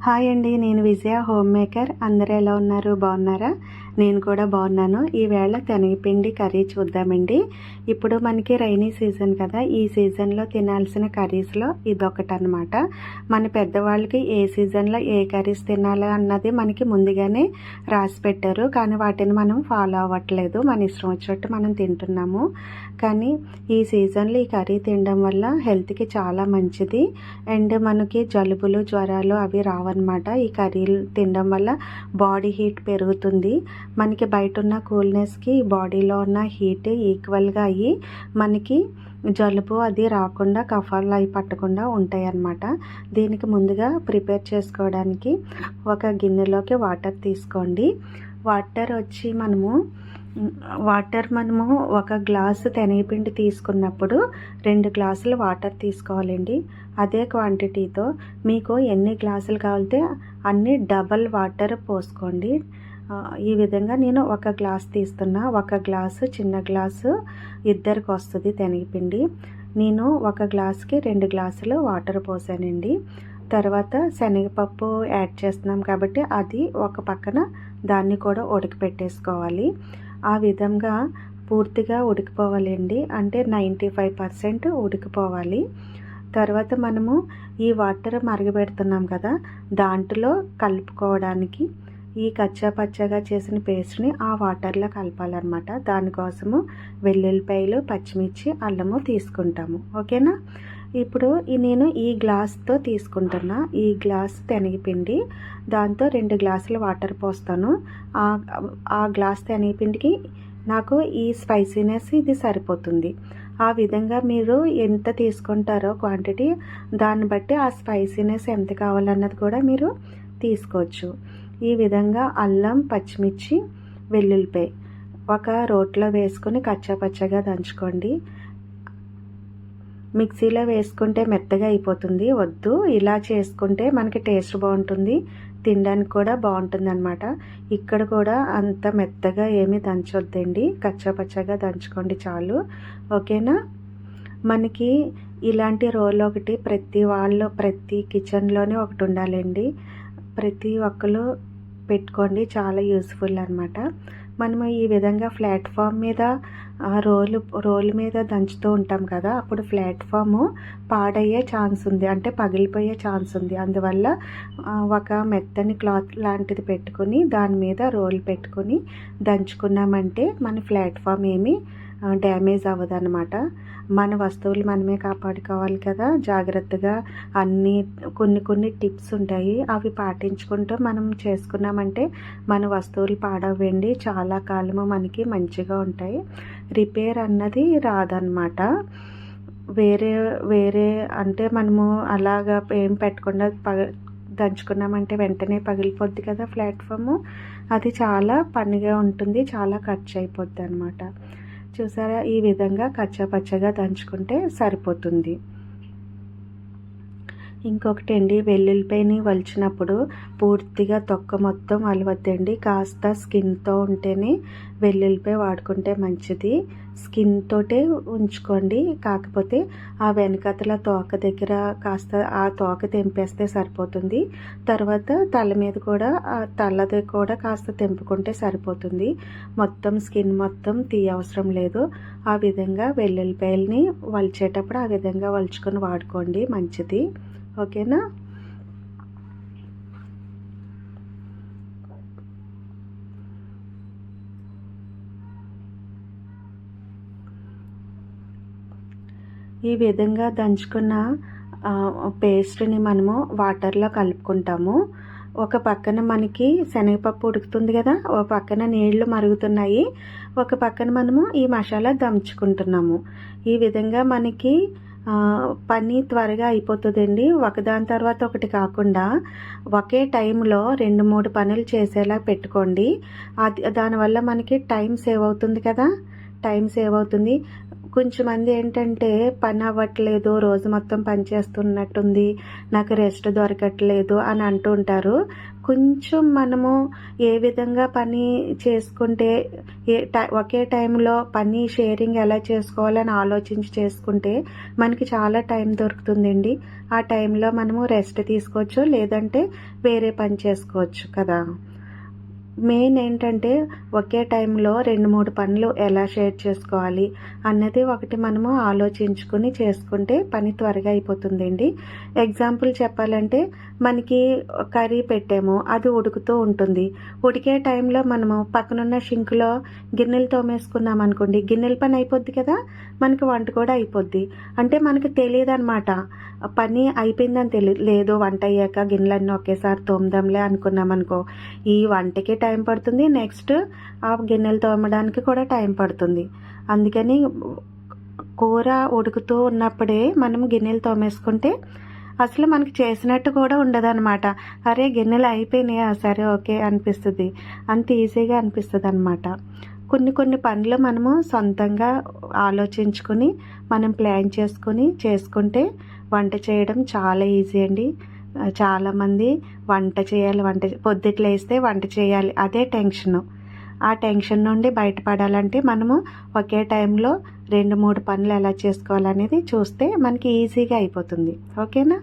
Hi అండి నేను విజయ home maker అందరూ ఎలా ఉన్నారు? బాగున్నారా? నేను కూడా బాగున్నాను. ఈవేళ శనగపిండి కర్రీ చూద్దామండి. ఇప్పుడు మనకి రైనీ సీజన్ కదా. ఈ సీజన్లో తినాల్సిన కర్రీస్లో ఇదొకటి అనమాట మన పెద్దవాళ్ళకి ఏ సీజన్లో ఏ కర్రీస్ తినాలి అన్నది మనకి ముందుగానే రాసి పెట్టారు. కానీ వాటిని మనం ఫాలో అవ్వట్లేదు. మన ఇష్టం వచ్చినట్టు మనం తింటున్నాము. కానీ ఈ సీజన్లో ఈ కర్రీ తినడం వల్ల హెల్త్కి చాలా మంచిది. అండ్ మనకి జలుబులు జ్వరాలు అవి రావన్నమాట. ఈ కర్రీలు తినడం వల్ల బాడీ హీట్ పెరుగుతుంది. మనకి బయట ఉన్న కూల్నెస్కి బాడీలో ఉన్న హీట్ ఈక్వల్గా అయ్యి మనకి జలుబు అది రాకుండా కఫాలు అవి పట్టకుండా ఉంటాయి అన్నమాట దీనికి ముందుగా ప్రిపేర్ చేసుకోవడానికి ఒక గిన్నెలోకి వాటర్ తీసుకోండి. వాటర్ వచ్చి మనము వాటర్ మనము ఒక గ్లాసు శనగపిండి తీసుకున్నప్పుడు రెండు గ్లాసులు వాటర్ తీసుకోవాలండి. అదే క్వాంటిటీతో మీకు ఎన్ని గ్లాసులు కావాలితే అన్ని డబల్ వాటర్ పోసుకోండి. ఈ విధంగా నేను ఒక గ్లాస్ తీస్తున్నా. ఒక గ్లాసు చిన్న గ్లాసు ఇద్దరికి వస్తుంది శనగపిండి. నేను ఒక గ్లాస్కి రెండు గ్లాసులు వాటర్ పోసానండి. తర్వాత శనగపప్పు యాడ్ చేస్తున్నాం కాబట్టి అది ఒక పక్కన దాన్ని కూడా ఉడకపెట్టేసుకోవాలి. ఆ విధంగా పూర్తిగా ఉడికిపోవాలండి. అంటే నైంటీ ఫైవ్ పర్సెంట్ ఉడికిపోవాలి. తర్వాత మనము ఈ వాటర్ మరగబెడుతున్నాం కదా దాంట్లో కలుపుకోవడానికి ఈ కచ్చా పచ్చగా చేసిన పేస్ట్ని ఆ వాటర్లో కలపాలన్నమాట. దానికోసము వెల్లుల్లిపాయలు పచ్చిమిర్చి అల్లము తీసుకుంటాము. ఓకేనా? ఇప్పుడు ఈ నేను ఈ గ్లాస్తో తీసుకుంటున్నా. ఈ గ్లాస్ శనగపిండి దాంతో రెండు గ్లాసులు వాటర్ పోస్తాను. ఆ ఆ గ్లాస్ శనగపిండికి నాకు ఈ స్పైసీనెస్ ఇది సరిపోతుంది. ఆ విధంగా మీరు ఎంత తీసుకుంటారో క్వాంటిటీ దాన్ని బట్టి ఆ స్పైసీనెస్ ఎంత కావాలన్నది కూడా మీరు తీసుకోవచ్చు. ఈ విధంగా అల్లం పచ్చిమిర్చి వెల్లుల్లిపాయ ఒక రోట్లో వేసుకొని కచ్చాపచ్చగా దంచుకోండి. మిక్సీలో వేసుకుంటే మెత్తగా అయిపోతుంది. వద్దు ఇలా చేసుకుంటే మనకి టేస్ట్ బాగుంటుంది. తినడానికి కూడా బాగుంటుంది అనమాట ఇక్కడ కూడా అంత మెత్తగా ఏమీ దంచొద్దండి. కచ్చాపచ్చగా దంచుకోండి చాలు. ఓకేనా? మనకి ఇలాంటి రోల్ ఒకటి ప్రతి వాళ్ళు ప్రతి కిచెన్లోనే ఒకటి ఉండాలండి. ప్రతి ఒక్కరు పెట్టుకోండి. చాలా యూస్ఫుల్ అనమాట మనము ఈ విధంగా ప్లాట్ఫామ్ మీద ఆ రోలు రోల్ మీద దంచుతూ ఉంటాం కదా అప్పుడు ప్లాట్ఫాము పాడయ్యే ఛాన్స్ ఉంది. అంటే పగిలిపోయే ఛాన్స్ ఉంది. అందువల్ల ఒక మెత్తని క్లాత్ లాంటిది పెట్టుకొని దాని మీద రోల్ పెట్టుకొని దంచుకున్నామంటే మన ప్లాట్ఫామ్ ఏమీ డ్యామేజ్ అవ్వదన్నమాట. మన వస్తువులు మనమే కాపాడుకోవాలి కదా. జాగ్రత్తగా అన్ని కొన్ని కొన్ని టిప్స్ ఉంటాయి. అవి పాటించుకుంటూ మనం చేసుకున్నామంటే మన వస్తువులు పాడవ్వండి. చాలా కాలము మనకి మంచిగా ఉంటాయి. రిపేర్ అన్నది రాదన్నమాట. వేరే వేరే అంటే మనము అలాగా ఏం పెట్టకుండా పగ దంచుకున్నామంటే వెంటనే పగిలిపోద్ది కదా ప్లాట్ఫామ్. అది చాలా పనిగా ఉంటుంది. చాలా ఖర్చు అయిపోద్ది అనమాట చూసారా? ఈ విధంగా కచ్చాపచ్చగా దంచుకుంటే సరిపోతుంది. ఇంకొకటి అండి వెల్లుల్లిపాయని వలిచినప్పుడు పూర్తిగా తొక్క మొత్తం అలవద్దండి. కాస్త స్కిన్తో ఉంటేనే వెల్లుల్లిపాయ వాడుకుంటే మంచిది. స్కిన్ తోటే ఉంచుకోండి. కాకపోతే ఆ వెనకతల తోక దగ్గర కాస్త ఆ తోక తెంపేస్తే సరిపోతుంది. తర్వాత తల మీద కూడా ఆ తలది కూడా కాస్త తెంపుకుంటే సరిపోతుంది. మొత్తం స్కిన్ మొత్తం తీయవసరం లేదు. ఆ విధంగా వెల్లుల్లిపాయలని వలిచేటప్పుడు ఆ విధంగా వలుచుకొని వాడుకోండి. మంచిది. ఓకేనా? ఈ విధంగా దంచుకున్న పేస్ట్ని మనము వాటర్లో కలుపుకుంటాము. ఒక పక్కన మనకి శనగపప్పు ఉడుకుతుంది కదా ఒక పక్కన నీళ్ళు మరుగుతున్నాయి. ఒక పక్కన మనము ఈ మసాలా దంచుకుంటున్నాము. ఈ విధంగా మనకి పని త్వరగా అయిపోతుందండి. ఒకదాని తర్వాత ఒకటి కాకుండా ఒకే టైంలో రెండు మూడు పనులు చేసేలా పెట్టుకోండి. అది దానివల్ల మనకి టైం సేవ్ అవుతుంది కదా? టైం సేవ్ అవుతుంది. కొంచెం మంది ఏంటంటే పని అవ్వట్లేదు రోజు మొత్తం పని చేస్తున్నట్టుంది నాకు రెస్ట్ దొరకట్లేదు అని అంటూ ఉంటారు. కొంచెం మనము ఏ విధంగా పని చేసుకుంటే ఏ టై ఒకే టైంలో పని షేరింగ్ ఎలా చేసుకోవాలని ఆలోచించి చేసుకుంటే మనకి చాలా టైం దొరుకుతుందండి. ఆ టైంలో మనము రెస్ట్ తీసుకోవచ్చు లేదంటే వేరే పని చేసుకోవచ్చు కదా. మెయిన్ ఏంటంటే ఒకే టైంలో రెండు మూడు పనులు ఎలా షేర్ చేసుకోవాలి అన్నది ఒకటి మనము ఆలోచించుకుని చేసుకుంటే పని త్వరగా అయిపోతుందండి. ఎగ్జాంపుల్ చెప్పాలంటే మనకి కర్రీ పెట్టాము అది ఉడుకుతూ ఉంటుంది. ఉడికే టైంలో మనము పక్కనున్న షింకులో గిన్నెలు తోమేసుకున్నాం అనుకోండి గిన్నెల పని అయిపోద్ది కదా? మనకి వంట కూడా అయిపోద్ది. అంటే మనకి తెలియదు అనమాట పని అయిపోయిందని తెలియదు లేదు వంట అయ్యాక గిన్నెలన్నీ ఒకేసారి తోమదాంలే అనుకున్నాం అనుకో ఈ వంటకి టైం పడుతుంది. నెక్స్ట్ ఆ గిన్నెలు తోమడానికి కూడా టైం పడుతుంది. అందుకని కూర ఉడుకుతూ ఉన్నప్పుడే మనం గిన్నెలు తోమేసుకుంటే అసలు మనకి చేసినట్టు కూడా ఉండదన్నమాట. అరే గిన్నెలు అయిపోయినాయా? సరే ఓకే అనిపిస్తుంది. అంత ఈజీగా అనిపిస్తుంది అనమాట కొన్ని కొన్ని పనులు మనము సొంతంగా ఆలోచించుకొని మనం ప్లాన్ చేసుకొని చేసుకుంటే వంట చేయడం చాలా ఈజీ అండి. చాలామంది వంట చేయాలి వంట పొద్దుట్లు వేస్తే వంట చేయాలి. అదే టెన్షను. ఆ టెన్షన్ నుండి బయటపడాలంటే మనము ఒకే టైంలో రెండు మూడు పనులు ఎలా చేసుకోవాలనేది చూస్తే మనకి ఈజీగా అయిపోతుంది. ఓకేనా?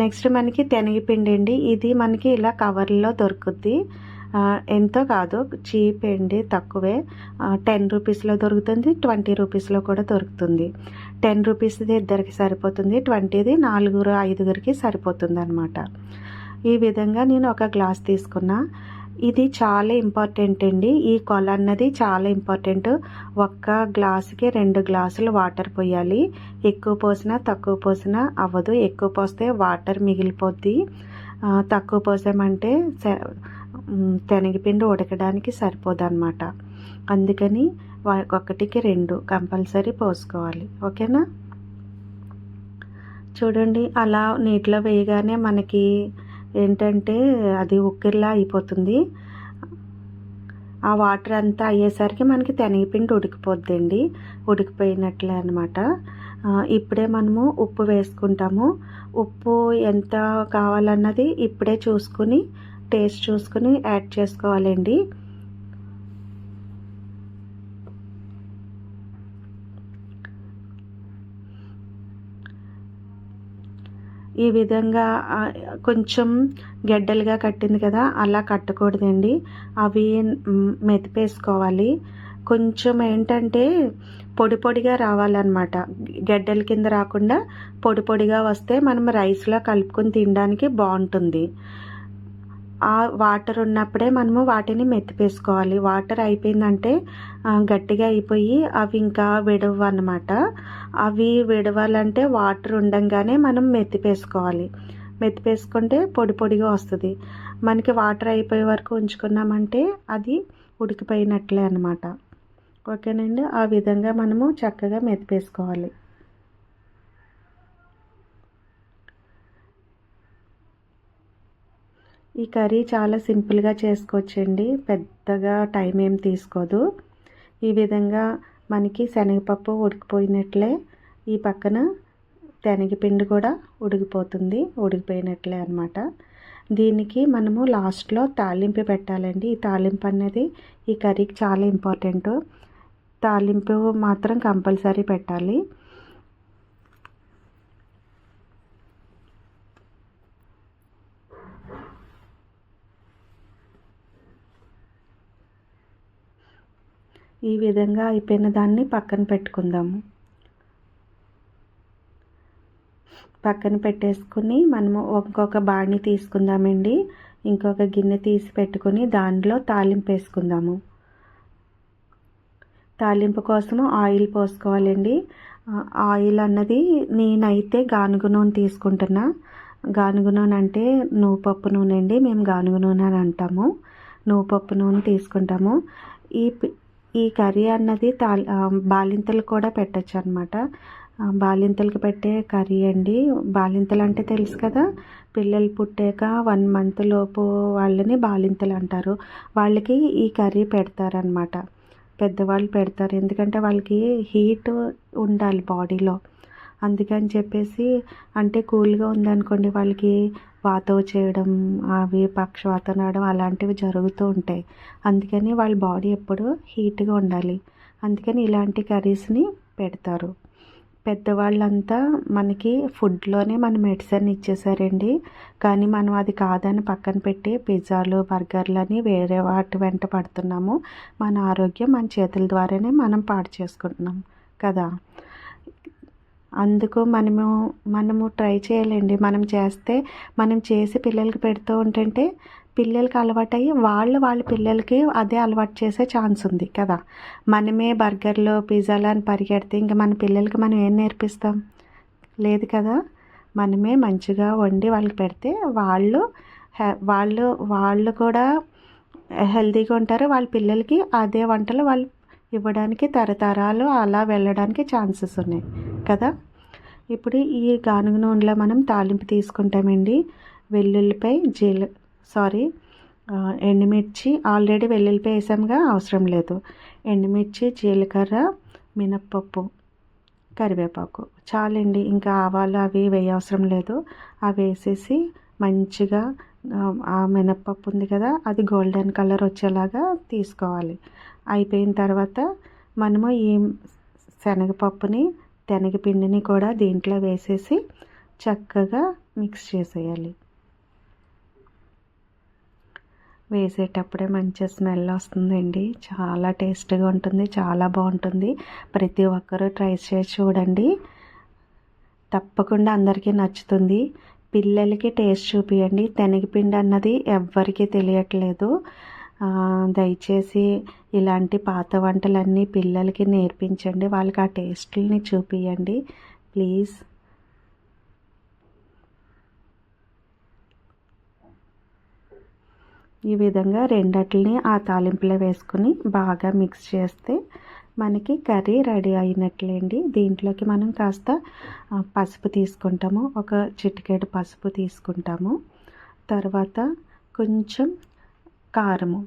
నెక్స్ట్ మనకి తెనగిపిండి అండి. ఇది మనకి ఇలా కవర్లో దొరుకుద్ది. ఎంతో కాదు చీప్ అండి తక్కువే. టెన్ రూపీస్లో దొరుకుతుంది ట్వంటీ రూపీస్లో కూడా దొరుకుతుంది. టెన్ రూపీస్ది ఇద్దరికి సరిపోతుంది ట్వంటీది నాలుగురు ఐదుగురికి సరిపోతుంది అనమాట ఈ విధంగా నేను ఒక గ్లాస్ తీసుకున్నా. ఇది చాలా ఇంపార్టెంట్ అండి. ఈ కొల అన్నది చాలా ఇంపార్టెంట్ ఒక్క గ్లాసుకి రెండు గ్లాసులు వాటర్ పోయాలి. ఎక్కువ పోసినా తక్కువ పోసినా అవ్వదు. ఎక్కువ పోస్తే వాటర్ మిగిలిపోద్ది. తక్కువ పోసామంటే శనగపిండి ఉడకడానికి సరిపోదు అనమాట అందుకని ఒకటికి రెండు కంపల్సరీ పోసుకోవాలి. ఓకేనా? చూడండి అలా నీటిలో వేయగానే మనకి ఏంటంటే అది ఉక్కిరిలా అయిపోతుంది. ఆ వాటర్ అంతా అయ్యేసరికి మనకి శనగపిండి ఉడికిపోద్దండి. ఉడికిపోయినట్లే అనమాట ఇప్పుడే మనము ఉప్పు వేసుకుంటాము. ఉప్పు ఎంత కావాలన్నది ఇప్పుడే చూసుకుని టేస్ట్ చూసుకుని యాడ్ చేసుకోవాలండి. ఈ విధంగా కొంచెం గెడ్డలుగా కట్టింది కదా అలా కట్టకూడదండి. అవి మెతిపేసుకోవాలి. కొంచెం ఏంటంటే పొడి పొడిగా రావాలన్నమాట. గెడ్డల కింద రాకుండా పొడి పొడిగా వస్తే మనం రైస్లో కలుపుకొని తినడానికి బాగుంటుంది. ఆ వాటర్ ఉన్నప్పుడే మనము వాటిని మెత్తిపేసుకోవాలి. వాటర్ అయిపోయిందంటే గట్టిగా అయిపోయి అవి ఇంకా విడవు అనమాట అవి విడవాలంటే వాటర్ ఉండంగానే మనం మెత్తిపేసుకోవాలి. మెత్తిపేసుకుంటే పొడి పొడిగా వస్తుంది. మనకి వాటర్ అయిపోయే వరకు ఉంచుకున్నామంటే అది ఉడికిపోయినట్లే అనమాట ఓకేనండి? ఆ విధంగా మనము చక్కగా మెత్తిపేసుకోవాలి. ఈ కర్రీ చాలా సింపుల్గా చేసుకోవచ్చండి. పెద్దగా టైం ఏం తీసుకోదు. ఈ విధంగా మనకి శనగపప్పు ఉడికిపోయినట్లే ఈ పక్కన శనగపిండి కూడా ఉడికిపోతుంది ఉడికిపోయినట్లే అనమాట దీనికి మనము లాస్ట్లో తాలింపు పెట్టాలండి. ఈ తాలింపు అనేది ఈ కర్రీకి చాలా ఇంపార్టెంట్. తాలింపు మాత్రం కంపల్సరీ పెట్టాలి. ఈ విధంగా అయిపోయిన దాన్ని పక్కన పెట్టుకుందాము పక్కన పెట్టేసుకుని మనము ఇంకొక బాణి తీసుకుందామండి. ఇంకొక గిన్నె తీసి పెట్టుకుని దానిలో తాలింపు వేసుకుందాము. తాలింపు కోసము ఆయిల్ పోసుకోవాలండి. ఆయిల్ అన్నది నేనైతే గానుగు నూనె తీసుకుంటున్నా. గానుగు నూనె అంటే నువ్వుపప్పు నూనె అండి. మేము గానుగు నూనె అని అంటాము. నువ్వుపప్పు నూనె తీసుకుంటాము. ఈ ఈ కర్రీ అన్నది తాల్ బాలింతలు కూడా పెట్టచ్చు అనమాట బాలింతలకు పెట్టే కర్రీ అండి. బాలింతలు అంటే తెలుసు కదా పిల్లలు పుట్టాక వన్ మంత్ లోపు వాళ్ళని బాలింతలు అంటారు. వాళ్ళకి ఈ కర్రీ పెడతారనమాట పెద్దవాళ్ళు పెడతారు. ఎందుకంటే వాళ్ళకి హీట్ ఉండాలి బాడీలో. అందుకని చెప్పేసి అంటే కూల్గా ఉందనుకోండి వాళ్ళకి వాతో చేయడం అవి పక్షవాతం రావడం అలాంటివి జరుగుతూ ఉంటాయి. అందుకని వాళ్ళ బాడీ ఎప్పుడు హీట్గా ఉండాలి. అందుకని ఇలాంటి కర్రీస్ని పెడతారు. పెద్దవాళ్ళంతా మనకి ఫుడ్లోనే మన మెడిసిన్ ఇచ్చేసారండి. కానీ మనం అది కాదని పక్కన పెట్టి పిజ్జాలు బర్గర్లని వేరే వాటి వెంట పడుతున్నాము. మన ఆరోగ్యం మన చేతుల ద్వారానే మనం పాడు చేసుకుంటున్నాం. కదా? అందుకు మనము మనము ట్రై చేయాలండి. మనం చేస్తే మనం చేసి పిల్లలకి పెడుతూ ఉంటుంటే పిల్లలకి అలవాటయ్యి వాళ్ళు వాళ్ళ పిల్లలకి అదే అలవాటు చేసే ఛాన్స్ ఉంది కదా. మనమే బర్గర్లు పిజ్జాలు అని పరిగెడితే ఇంకా మన పిల్లలకి మనం ఏం నేర్పిస్తాం? లేదు కదా. మనమే మంచిగా వండి వాళ్ళకి పెడితే వాళ్ళు వాళ్ళు వాళ్ళు కూడా హెల్తీగా ఉంటారు. వాళ్ళ పిల్లలకి అదే వంటలు వాళ్ళు ఇవ్వడానికి తరతరాలు అలా వెళ్ళడానికి ఛాన్సెస్ ఉన్నాయి కదా? ఇప్పుడు ఈ గానుగ నూనెలో మనం తాలింపు తీసుకుంటామండి. వెల్లుల్లిపై జీల సారీ ఎండుమిర్చి ఆల్రెడీ వెల్లుల్లిపై వేసాముగా అవసరం లేదు. ఎండుమిర్చి జీలకర్ర మినప్పప్పు కరివేపాకు. చాలండి ఇంకా ఆవాలు అవి వేయవసరం లేదు. అవి వేసేసి మంచిగా ఆ మినప్పప్పు ఉంది కదా అది గోల్డెన్ కలర్ వచ్చేలాగా తీసుకోవాలి. అయిపోయిన తర్వాత మనము ఈ శనగపప్పుని శనగపిండిని కూడా దీంట్లో వేసేసి చక్కగా మిక్స్ చేసేయాలి. వేసేటప్పుడే మంచి స్మెల్ వస్తుందండి. చాలా టేస్ట్గా ఉంటుంది చాలా బాగుంటుంది. ప్రతి ఒక్కరూ ట్రై చేసి చూడండి. తప్పకుండా అందరికీ నచ్చుతుంది. పిల్లలకి టేస్ట్ చూపియండి. శనగపిండి అన్నది ఎవ్వరికీ తెలియట్లేదు. దయచేసి ఇలాంటి పాత వంటలన్నీ పిల్లలకి నేర్పించండి. వాళ్ళకి ఆ టేస్ట్ని చూపించండి ప్లీజ్. ఈ విధంగా రెండట్లని ఆ తాలింపులో వేసుకుని బాగా మిక్స్ చేస్తే మనకి కర్రీ రెడీ అయినట్లేండి. దీంట్లోకి మనం కాస్త పసుపు తీసుకుంటాము. ఒక చిటికెడు పసుపు తీసుకుంటాము. తర్వాత కొంచెం కారము.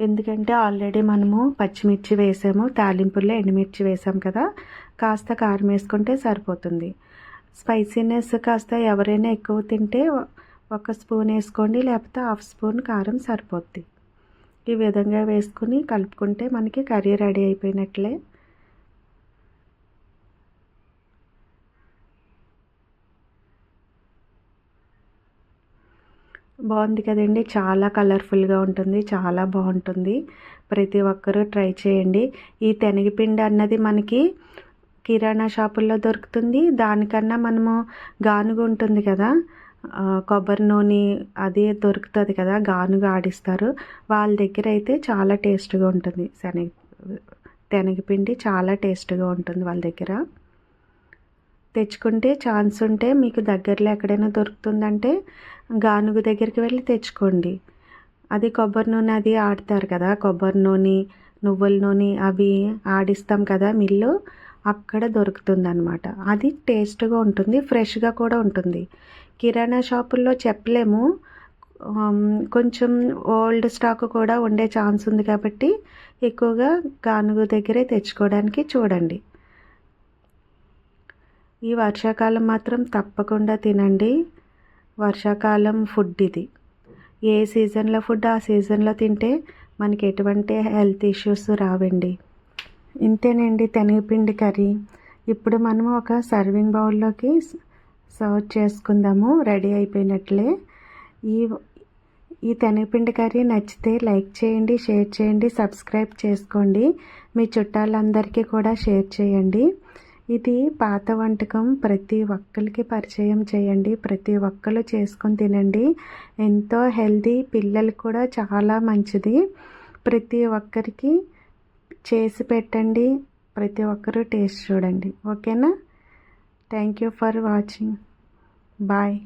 ఎందుకంటే ఆల్రెడీ మనము పచ్చిమిర్చి వేసాము తాలింపుల్లో ఎండుమిర్చి వేసాం కదా కాస్త కారం వేసుకుంటే సరిపోతుంది. స్పైసీనెస్ కాస్త ఎవరైనా ఎక్కువ తింటే ఒక స్పూన్ వేసుకోండి లేకపోతే హాఫ్ స్పూన్ కారం సరిపోద్ది. ఈ విధంగా వేసుకుని కలుపుకుంటే మనకి కర్రీ రెడీ అయిపోయినట్లే. బాగుంది కదండి. చాలా కలర్ఫుల్గా ఉంటుంది. చాలా బాగుంటుంది. ప్రతి ఒక్కరూ ట్రై చేయండి. ఈ శనగపిండి అన్నది మనకి కిరాణా షాపుల్లో దొరుకుతుంది. దానికన్నా మనము గానుగు ఉంటుంది కదా. కొబ్బరి నూనె అది దొరుకుతుంది కదా. గానుగా ఆడిస్తారు. వాళ్ళ దగ్గర అయితే చాలా టేస్ట్గా ఉంటుంది. శనగ శనగపిండి చాలా టేస్ట్గా ఉంటుంది వాళ్ళ దగ్గర. తెచ్చుకుంటే ఛాన్స్ ఉంటే మీకు దగ్గరలో ఎక్కడైనా దొరుకుతుందంటే గానుగు దగ్గరికి వెళ్ళి తెచ్చుకోండి. అది కొబ్బరి నూనె అది ఆడతారు కదా కొబ్బరి నూనె నువ్వుల నూనె అవి ఆడిస్తాం కదా మిల్లు అక్కడ దొరుకుతుందనమాట అది టేస్ట్గా ఉంటుంది ఫ్రెష్గా కూడా ఉంటుంది. కిరాణా షాపుల్లో చెప్పలేము. కొంచెం ఓల్డ్ స్టాక్ కూడా ఉండే ఛాన్స్ ఉంది కాబట్టి ఎక్కువగా గానుగు దగ్గరే తెచ్చుకోవడానికి చూడండి. ఈ వర్షాకాలం మాత్రం తప్పకుండా తినండి. వర్షాకాలం ఫుడ్ ఇది. ఏ సీజన్లో ఫుడ్ ఆ సీజన్లో తింటే మనకి ఎటువంటి హెల్త్ ఇష్యూస్ రావండి. ఇంతేనండి శనగపిండి కర్రీ. ఇప్పుడు మనము ఒక సర్వింగ్ బౌల్లోకి సర్వ్ చేసుకుందాము. రెడీ అయిపోయినట్లే. ఈ ఈ శనగపిండి కర్రీ నచ్చితే లైక్ చేయండి షేర్ చేయండి సబ్స్క్రైబ్ చేసుకోండి. మీ చుట్టాలందరికీ కూడా షేర్ చేయండి. ఇది పాత వంటకం. ప్రతి ఒక్కరికి పరిచయం చేయండి. ప్రతి ఒక్కరు చేసుకొని తినండి. ఎంతో హెల్దీ పిల్లలు కూడా చాలా మంచిది. ప్రతి ఒక్కరికి చేసి పెట్టండి. ప్రతి ఒక్కరూ టేస్ట్ చూడండి. ఓకేనా? Thank you for watching bye